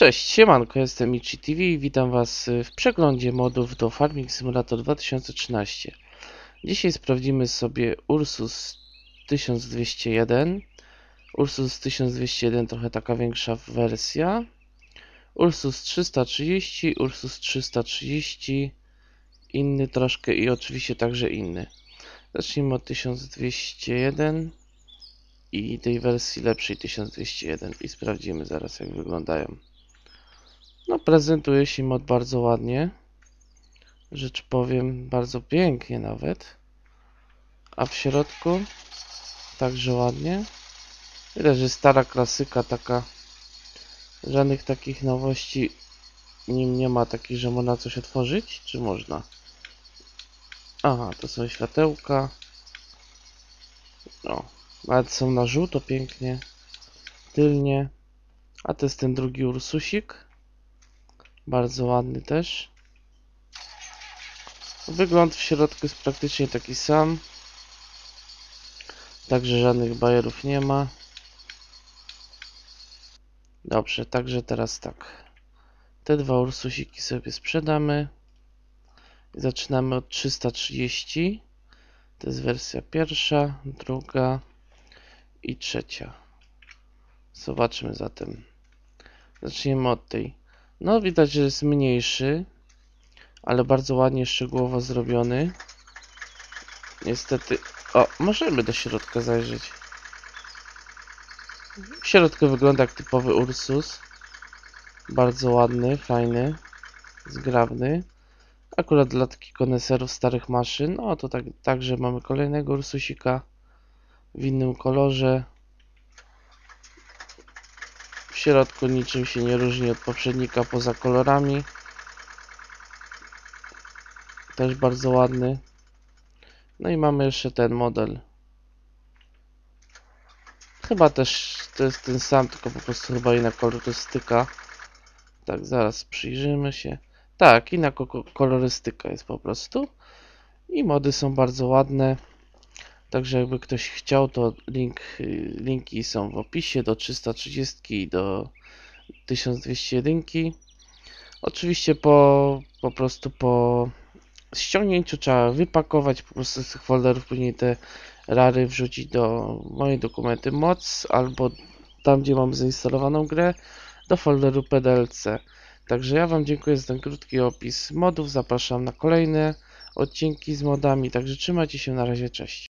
Cześć, siemanko, jestem Ichi TV i witam Was w przeglądzie modów do Farming Simulator 2013. Dzisiaj sprawdzimy sobie Ursus 1201. Ursus 1201 trochę taka większa wersja. Ursus 330, Ursus 330, inny troszkę i oczywiście także inny. Zacznijmy od 1201 i tej wersji lepszej 1201 i sprawdzimy zaraz jak wyglądają. No prezentuje się mod bardzo ładnie. Rzecz powiem bardzo pięknie nawet. A w środku także ładnie. Widać, że stara klasyka taka. Żadnych takich nowości nim nie ma takich, że można coś otworzyć, czy można? Aha, to są światełka. No, nawet są na żółto pięknie. Tylnie. A to jest ten drugi Ursusik. Bardzo ładny też. Wygląd w środku jest praktycznie taki sam. Także żadnych bajerów nie ma. Dobrze, także teraz tak. Te dwa Ursusiki sobie sprzedamy. Zaczynamy od 330. To jest wersja pierwsza, druga i trzecia. Zobaczmy zatem. Zaczniemy od tej no widać, że jest mniejszy, ale bardzo ładnie szczegółowo zrobiony. Niestety, o, możemy do środka zajrzeć. W środku wygląda jak typowy Ursus. Bardzo ładny, fajny, zgrabny. Akurat dla takich koneserów starych maszyn. O, to tak, także mamy kolejnego Ursusika w innym kolorze środku niczym się nie różni od poprzednika poza kolorami. Też bardzo ładny. No i mamy jeszcze ten model. Chyba też to jest ten sam, tylko po prostu chyba inna kolorystyka. Tak, zaraz przyjrzymy się. Tak, inna kolorystyka jest po prostu. I mody są bardzo ładne. Także jakby ktoś chciał, to link, linki są w opisie do 330 i do 1201. Oczywiście po, po prostu po ściągnięciu trzeba wypakować po prostu z tych folderów, później te rary wrzucić do mojej dokumenty moc albo tam, gdzie mam zainstalowaną grę, do folderu PDLC. Także ja Wam dziękuję za ten krótki opis modów. Zapraszam na kolejne odcinki z modami. Także trzymajcie się, na razie, cześć.